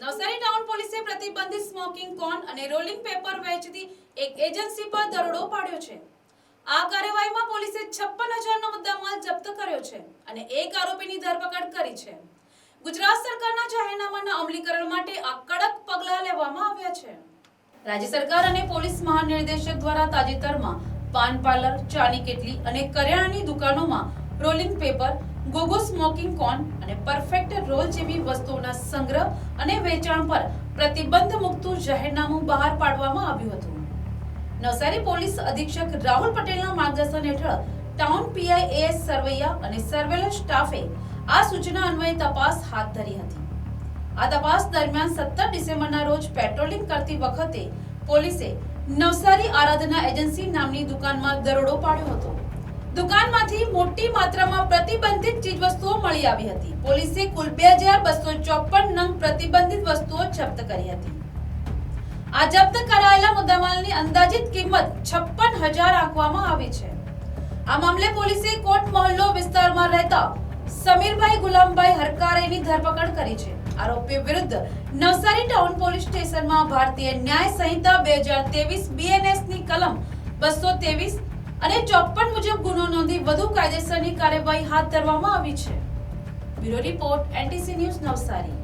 Navsari town પોલીસે પ્રતિબંધિત smoking cone અને રોલિંગ પેપર વેચતી એક એજન્સી પર દરોડો પાડ્યો છે. આ કાર્યવાહીમાં પોલીસે છપ્પન હજારનો મુદ્દામાલ જપ્ત કર્યો છે અને એક આરોપીની ધરપકડ કરી છે. ગુજરાત સરકારના જાહેરનામાના અમલીકરણ માટે આ કડક પગલાં લેવામાં આવ્યા છે. રાજ્ય સરકાર અને પોલીસ મહાનિર્દેશક દ્વારા તાજેતરમાં પાન પાર્લર, ચાની કેટલી અને કરિયાણાની દુકાનોમાં rolling paper gogo smoking cone અને પરફેક્ટ રોલ જેવી વસ્તુઓના સંગ્રહ અને વેચાણ પર પ્રતિબંધ મુકતું જાહેરનામું બહાર પાડવામાં આવ્યું હતું. નવસારી પોલીસ અધિક્ષક રાહુલ પટેલના માર્ગદર્શન હેઠળ ટાઉન પીઆઈ એસ સરવૈયા અને સર્વેલન્સ સ્ટાફે આ સૂચના અન્વયે તપાસ હાથ ધરી હતી. આ તપાસ દરમિયાન સત્તર ડિસેમ્બરના રોજ પેટ્રોલિંગ કરતી વખતે પોલીસે નવસારી આરાધના એજન્સી નામની દુકાનમાં દરોડો પાડ્યો હતો. દુકાનમાંથી મોટી માત્રામાં પ્રતિબંધિત ચીજવસ્તુઓ મળી આવી હતી. પોલીસે કુલ બે હજાર બસો ચોપન નંગ પ્રતિબંધિત વસ્તુઓ જપ્ત કરી હતી. આ જપ્ત કરાયેલા મુદ્દામાલની અંદાજિત કિંમત છપ્પન હજાર આંકવામાં આવી છે. આ મામલે પોલીસે કોટ મહોલ્લો વિસ્તારમાં રહેતા સમીરભાઈ ગુલામભાઈ હરકારેની ધરપકડ કરી છે. આરોપી વિરુદ્ધ નવસારી ટાઉન પોલીસ સ્ટેશનમાં ભારતીય ન્યાય સંહિતા બે હજાર તેવીસ બીએનએસની કલમ બસો ત્રેવીસ અને ચોપન મુજબ ગુનો નોંધી વધુ કાયદેસરની કાર્યવાહી હાથ ધરવામાં આવી છે. Bureau report, NTC news Navsari.